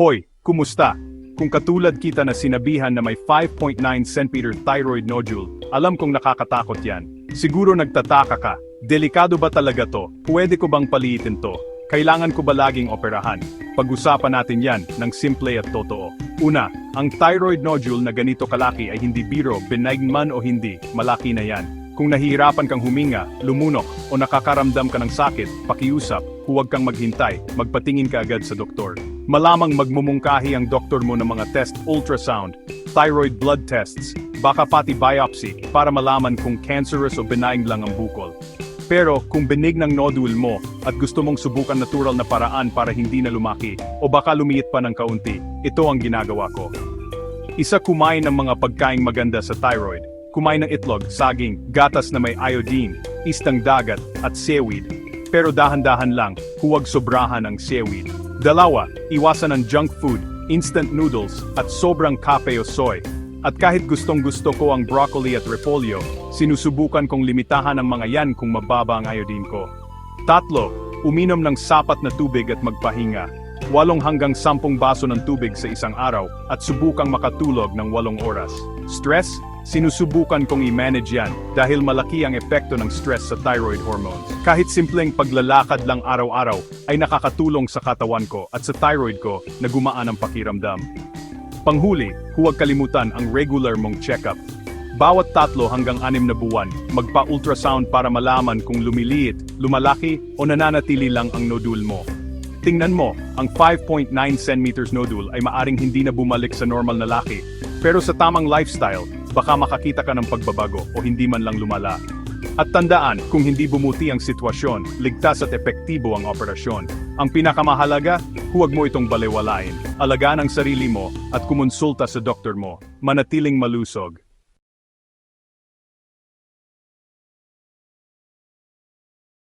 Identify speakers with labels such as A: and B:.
A: Hoy, kumusta? Kung katulad kita na sinabihan na may 5.9 cm thyroid nodule, alam kong nakakatakot yan. Siguro nagtataka ka, delikado ba talaga to? Pwede ko bang paliitin to? Kailangan ko ba laging operahan? Pag-usapan natin yan ng simple at totoo. Una, ang thyroid nodule na ganito kalaki ay hindi biro, benign man o hindi, malaki na yan. Kung nahihirapan kang huminga, lumunok, o nakakaramdam ka ng sakit, pakiusap, huwag kang maghintay, magpatingin ka agad sa doktor. Malamang magmumungkahi ang doktor mo ng mga test ultrasound, thyroid blood tests, baka pati biopsy, para malaman kung cancerous o benign lang ang bukol. Pero kung benign ng nodule mo at gusto mong subukan natural na paraan para hindi na lumaki o baka lumiit pa ng kaunti, ito ang ginagawa ko. Isa kumain ng mga pagkaing maganda sa thyroid. Kumain ng itlog, saging, gatas na may iodine, istang dagat, at seaweed. Pero dahan-dahan lang, huwag sobrahan ang seaweed. Dalawa, iwasan ang junk food, instant noodles, at sobrang kape o soy. At kahit gustong gusto ko ang broccoli at repolyo, sinusubukan kong limitahan ang mga yan kung mababa ang iodine ko. Tatlo, uminom ng sapat na tubig at magpahinga. Walong hanggang sampung baso ng tubig sa isang araw at subukang makatulog ng walong oras. Stress? Sinusubukan kong i-manage yan dahil malaki ang epekto ng stress sa thyroid hormones. Kahit simpleng paglalakad lang araw-araw ay nakakatulong sa katawan ko at sa thyroid ko na gumaan ang pakiramdam. Panghuli, huwag kalimutan ang regular mong check-up. Bawat tatlo hanggang anim na buwan, magpa-ultrasound para malaman kung lumiliit, lumalaki o nananatili lang ang nodule mo. Tingnan mo, ang 5.9 cm nodule ay maaring hindi na bumalik sa normal na laki. Pero sa tamang lifestyle, baka makakita ka ng pagbabago o hindi man lang lumala. At tandaan, kung hindi bumuti ang sitwasyon, ligtas at epektibo ang operasyon. Ang pinakamahalaga, huwag mo itong balewalain. Alagaan ang sarili mo at kumonsulta sa doktor mo. Manatiling malusog.